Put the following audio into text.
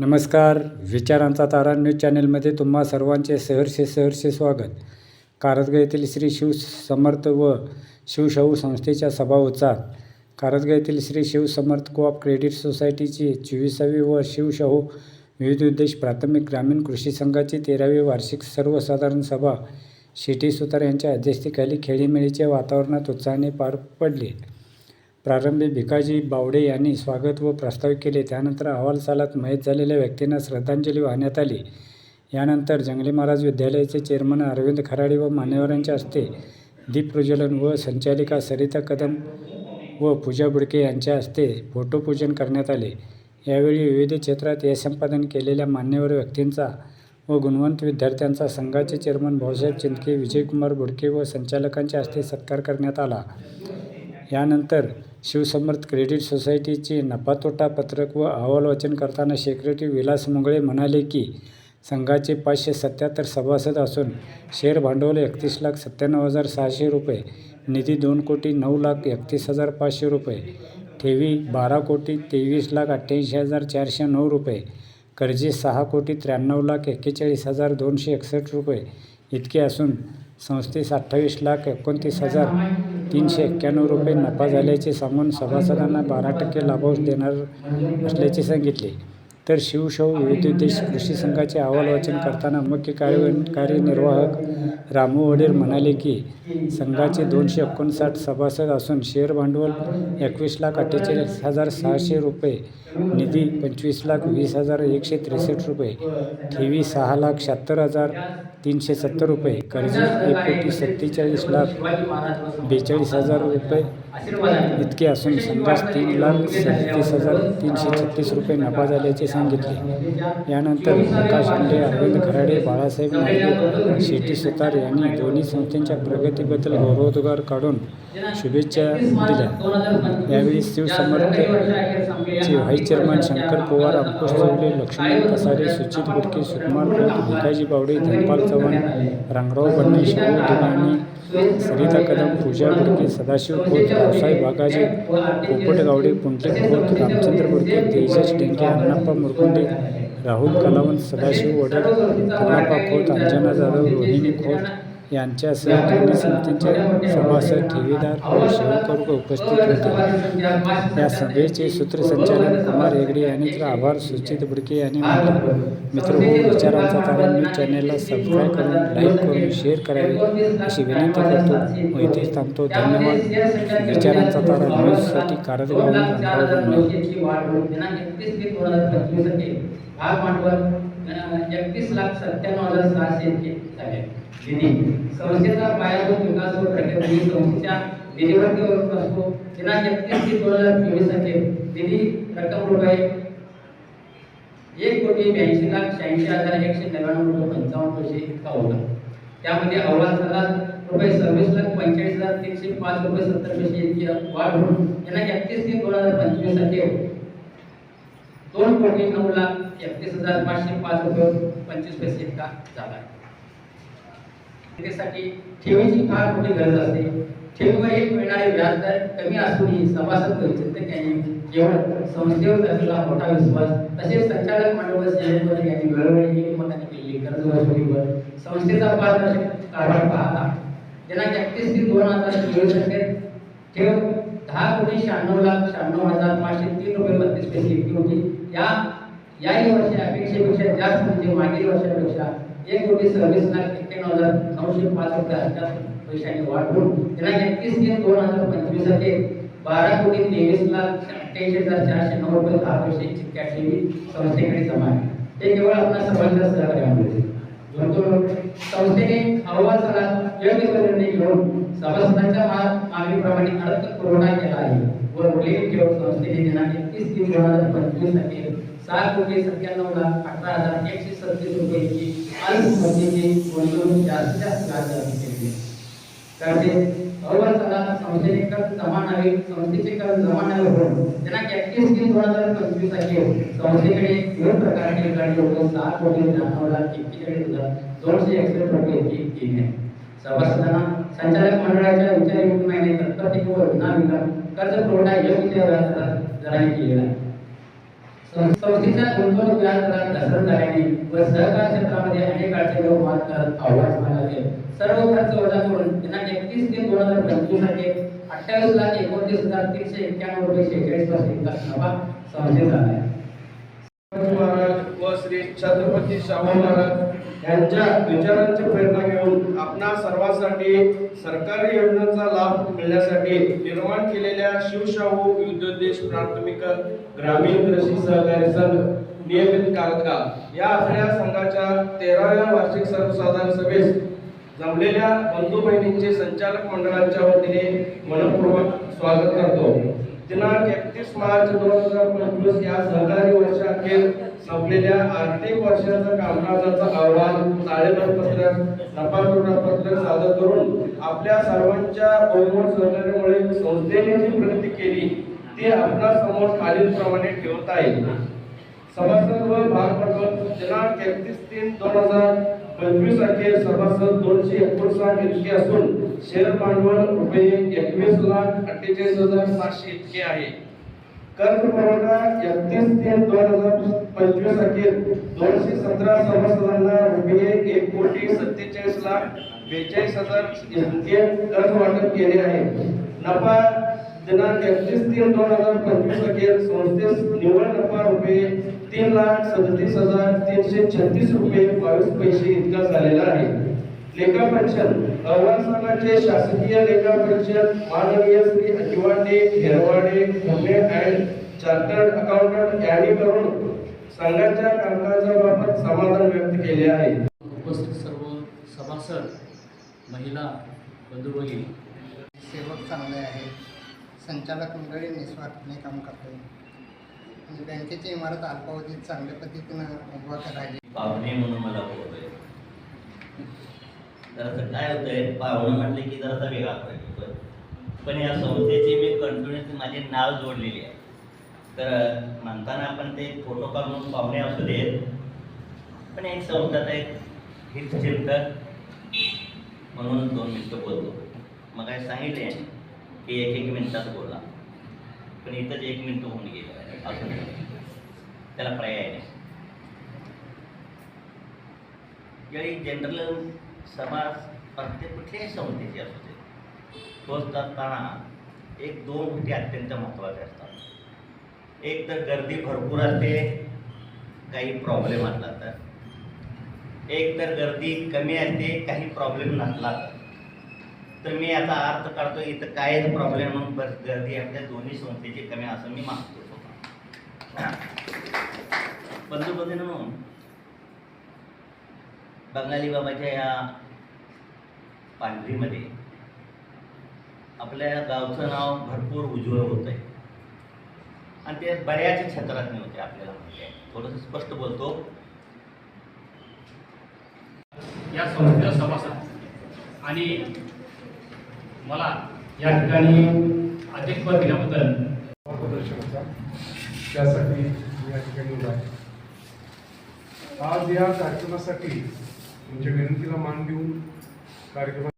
नमस्कार विचारांचा तारा न्यूज चॅनलमध्ये तुम्हा सर्वांचे सहर्ष सहर्ष स्वागत. कारदगा येथील श्री शिव समर्थ व शिवशाहू संस्थेच्या सभा उत्साहात येथील श्री शिव समर्थ कोऑप क्रेडिट सोसायटीची चोवीसावी व शिवशाहू विविध उद्देश प्राथमिक ग्रामीण कृषी संघाची तेरावी वार्षिक सर्वसाधारण सभा. शेटी सुतार यांच्या अध्यक्षतेखाली खेळीमेळीच्या वातावरणात उत्साहाने पार पडली. प्रारंभी भिकाजी बावडे यांनी स्वागत व प्रस्ताव केले. त्यानंतर अहवालसालात मयत झालेल्या व्यक्तींना श्रद्धांजली वाहण्यात आली. यानंतर जंगली महाराज विद्यालयाचे चेअरमन अरविंद खराडे व मान्यवरांच्या हस्ते दीपप्रज्वलन व संचालिका सरिता कदम व पूजा बुडके यांच्या हस्ते फोटोपूजन करण्यात आले. यावेळी विविध क्षेत्रात यश संपादन केलेल्या मान्यवर व्यक्तींचा व गुणवंत विद्यार्थ्यांचा संघाचे चेअरमन भाऊसाहेब चिंदके विजयकुमार बुडके व संचालकांच्या हस्ते सत्कार करण्यात आला. यानंतर शिवसमर्थ क्रेडिट सोसायटीचे नफातोटा पत्रक व अहवाल वाचन करताना सेक्रेटरी विलास मुंगळे म्हणाले की संघाचे पाचशे सत्याहत्तर सभासद असून शेअर भांडवल एकतीस लाख सत्त्याण्णव हजार सहाशे रुपये निधी दोन कोटी नऊ लाख एकतीस हजार पाचशे रुपये ठेवी बारा कोटी तेवीस लाख अठ्ठ्याऐंशी हजार चारशे नऊ रुपये कर्जे सहा कोटी त्र्याण्णव लाख एक्केचाळीस हजार दोनशे एकसष्ट रुपये इतके असून संस्थेस अठ्ठावीस लाख एकोणतीस हजार तीनशे एक्क्याण्णव रुपये नफा झाल्याचे सांगून सभासदांना बारा टक्के लाभांश देणार असल्याचे सांगितले. तर शिवशाहू विविध उद्देश कृषी संघाचे अहवाल वाचन करताना मुख्य कार्य कार्यनिर्वाहक रामू वडेर म्हणाले की संघाचे दोनशे एकोणसाठ सभासद असून शेअर भांडवल एकवीस लाख अठ्ठेचाळीस हजार सहाशे रुपये निधी पंचवीस लाख वीस हजार एकशे त्रेसष्ट रुपये ठेवी सहा लाख शहात्तर हजार तीनशे सत्तर रुपये. कर्ज एक कोटी सत्तेचाळीस लाख बेचाळीस हजार रुपये. इतके असून संघास तीन लाख सत्तीस हजार तीनशे छत्तीस रुपये नफा झाल्याचे सांगितले. यानंतर प्रकाश आंडे अरविंद खराडे बाळासाहेब नायडू शेट्टी सुतार यांनी दोन्ही संस्थांच्या प्रगतीबद्दल गौरवोद्गार काढून शुभेच्छा दिल्या. यावेळी शिवसमर्थचे व्हाईस चेअरमन शंकर पवार अंकुश चौले लक्ष्मण कसारे सुचित गुटके सुकुमार खोत भिकाजी बावडे धनपाल चव्हाण रंगराव बन्ने शिव ठिकाणी सरिता कदम पूजा बुर्के सदाशिव खोत रावसाहेब बागाजे पोपट गावडे पुंटले खोत रामचंद्र बुर्के तेजस डेंगे अण्णाप्पा मुरकुंडे राहुल कलावंत सदाशिव वडर कल्लाप्पा खोत अंजना जाधव रोहिणी खोत यांच्यासह दोन्ही समितींचे सभासद ठेवीदार व सेवकवर्ग उपस्थित होते. या सभेचे सूत्रसंचालन कुमार हेगडे यांनी तर आभार सुचित बुडके यांनी मानले मित्र हो, विचारांचा तारा न्यूज चॅनेलला सबस्क्राईब करून लाईक करून शेअर करावे अशी विनंती करतो. व इथेच थांबतो. धन्यवाद. विचारांचा तारा न्यूजसाठी कारदगावून भाग भांडवल एकतीस लाख सत्त्याण्णव हजार सहाशे इतके झाले निधी संस्थेचा पायाभूत विकास व प्रगती संस्थेच्या निधीवर्ग असतो दिनांक एकतीस ते दोन हजार चोवीससाठी निधी रक्कम रुपये एक कोटी ब्याऐंशी लाख शहाऐंशी हजार एकशे नव्याण्णव रुपये पंचावन्न पैसे इतका होता त्यामध्ये अहवाल झाला रुपये सव्वीस लाख पंचेचाळीस हजार तीनशे पाच रुपये सत्तर पैसे इतकी वाढ होऊन दिनांक एकतीस ते दोन हजार पंचवीससाठी दोन कोटी नऊ लाख एकतीस हजार पाचशे पाच रुपये पंचवीस पैसे इतका झाला. आहे त्यासाठी ठेवीची फार मोठी गरज असते. ठेवीवर एक मिळणारे व्याजदर कमी असूनही सभासद व चिंतकांनी केवळ संस्थेवर असलेला मोठा विश्वास. तसेच संचालक मंडळ व यांनी वेळोवेळी एकमताने केलेली कर्ज वसुलीवर संस्थेचा पारदर्शक कारभार पाहता. दिनांक एकतीस ते दोन हजार चोवीस अखेर ठेव दहा कोटी शहाण्णव लाख शहाण्णव हजार पाचशे तीन रुपये बत्तीस पैसे इतकी होती. या याही वर्षी अपेक्षेपेक्षा जास्त म्हणजे मागील वर्षापेक्षा एक कोटी सव्वीस लाख एक्क्याण्णव हजार नऊशे पाच रुपये अठ्याहत्तर पैशांनी वाढ होऊन दिनांक एकतीस तीन दोन हजार पंचवीससाठी बारा कोटी तेवीस लाख अठ्ठ्याऐंशी हजार चारशे नऊ रुपये दहा पैसे इतक्या संस्थेकडे जमा आहे. हे केवळ आपल्या सर्वांच्या सहकार्यामुळे गुंतवणूक संस्थेने अहवाल सला योग्य निर्णय घेऊन सभासदांच्या मागणीप्रमाणे अर्थ पुरवठा केला आहे. व उर्वरित ठेव संस्थेने दिनांक एकतीस तीन दोन हज़ार पंचवीस साठी सात कोटी सत्त्याण्णव लाख अठरा हज़ार एकशे सत्तीस रुपयाची अल्पमुदतीची गुंतवणूक जास्तीत जास्त व्याज केली कर्जे अहवाल संस्थेने कर्ज जमा नवे संस्थेचे कर्ज जमा नवे होऊन दिनांक एकतीस तीन दोन हज़ार पंचवीस साठी संस्थेकडे विविध प्रकारचे कर्ज होऊन सहा कोटी त्र्याण्णव लाख एक्केचाळीस हज़ार दोनशे एकसष्ट रुपये इतकी केली आहे सभासदांना संचालक मंडळाच्या विचारयुक्त महिने तत्परतेवर विनाविलंब कर्ज पुरवठा योग्य त्या व्याजदराने केलेला आहे. संस्थेच्या गुंतवणूक व्याजदरात घसरण झाल्याने व सहकार क्षेत्रामध्ये अनेक अडचणी व मात करत आव्हान म्हणाले सर्व खर्च वजा करून दिनांक एकतीस ते दोन हजार पंचवीससाठी अठ्ठावीस लाख एकोणतीस हजार तीनशे एक्क्याण्णव रुपये शेहेचाळीस पैसे इतका नफा संस्थेत झाला आहे. महाराज व श्री छत्रपती शाहू महाराज यांच्या विचारांची प्रेरणा घेऊन आपणा सर्वांसाठी सरकारी योजनांचा लाभ मिळण्यासाठी निर्माण केलेल्या शिवशाहू विद्योदेश प्राथमिक ग्रामीण कृषी सहकारी संघ नियमित कारदगा या आपल्या संघाच्या तेराव्या वार्षिक सर्वसाधारण सभेस जमलेल्या बंधू बहिणींचे संचालक मंडळाच्या वतीने मनपूर्वक स्वागत करतो. दिनांक एकतीस मार्च दोन हजार पंचवीस या सहकारी वर्षाखेर संपलेल्या आर्थिक वर्षाचा कामकाजाचा अहवाल ताळेबंदपत्रक नफा सादर करून आपल्या सर्वांच्या बहुमत सहकार्यामुळे संस्थेने जी प्रगती केली ती आपल्यासमोर खालील प्रमाणे ठेवता येईल सभासद व भागभांडवल दिनांक एकतीस तीन दोन हजार पंचवीस अखेर सभासद दोनशे एकोणसाठ इतके असून शेअर भांडवल रुपये एकवीस लाख अठ्ठेचाळीस हजार सातशे इतके आहे. कर्ज पुरवठा एकतीस तीन दोन हजार पंचवीस अखेर दोनशे सतरा सभासदांना रुपये एक कोटी सत्तेचाळीस लाख बेचाळीस हजार इतके कर्ज वाटप केले आहे. नफा दिनांक एकतीस तीन दोन हजार पंचवीस अखेर संस्थेस निव्वळ नफा रुपये तीन लाख सदतीस हजार तीनशे छत्तीस रुपये बावीस पैसे इतका झालेला आहे. लेखा परीक्षण अहवाल संघाचे शासकीय लेखा परीक्षण माननीय Shri Ajiwade Herwade Pune and chartered accountant यांनी करून संघाच्या कामकाजाबाबत समाधान व्यक्त केले आहे. उपस्थित सर्व सभासद महिला बंधू भगिनी सेवक चांगले आहे संचालक मंडळी निस्वार्थपणे काम करते आणि बँकेची इमारत अल्पावधीत चांगल्या पद्धतीनं उभा पाहुणे म्हणून मला बोलतोय जरासं काय होतंय पाहुणं म्हटलं की जरासा वेगळा फरक पण या संस्थेची मी कंटिन्युअसली माझे नाव जोडलेली आहे. तर म्हणताना आपण ते फोटो काढून पाहुणे असू देत. पण एक संस्थाचा एक हित चिंतक म्हणून दोन मिनटं बोलतो मग काय सांगितले की एक एक मिनिटात बोला. पण इथंच एक मिनटं होऊन गेलं. अजून त्याला पर्याय नाही. ज्यावेळी जनरल समाज प्रत्येक कुठल्याही संस्थेची असू दे. तोच असताना एक दोन गोष्टी अत्यंत महत्त्वाच्या असतात. एक तर गर्दी भरपूर असते काही प्रॉब्लेम असला तर. एक तर गर्दी कमी असते काही प्रॉब्लेम नसला तर. तर मी याचा अर्थ काढतो इथं कायच प्रॉब्लेम म्हणून बस गर्दी आपल्या दोन्ही संस्थेची कमी असं मी मागतो स्वतः. पंतप्रधान म्हणून बंगाली बाबाच्या या पांढरीमध्ये आपल्या गावचं नाव भरपूर उज्ज्वल होत आहे आणि ते बऱ्याच क्षेत्रात होते आपल्याला माहिती आहे. थोडंसं स्पष्ट बोलतो. या संस्थेचा सभासद आणि मला या ठिकाणी अध्यक्षपद दिल्याबद्दल त्यासाठी मी या ठिकाणी उभा आहे. आज या कार्यक्रमासाठी तुमच्या विनंतीला मान देऊन कार्यक्रमात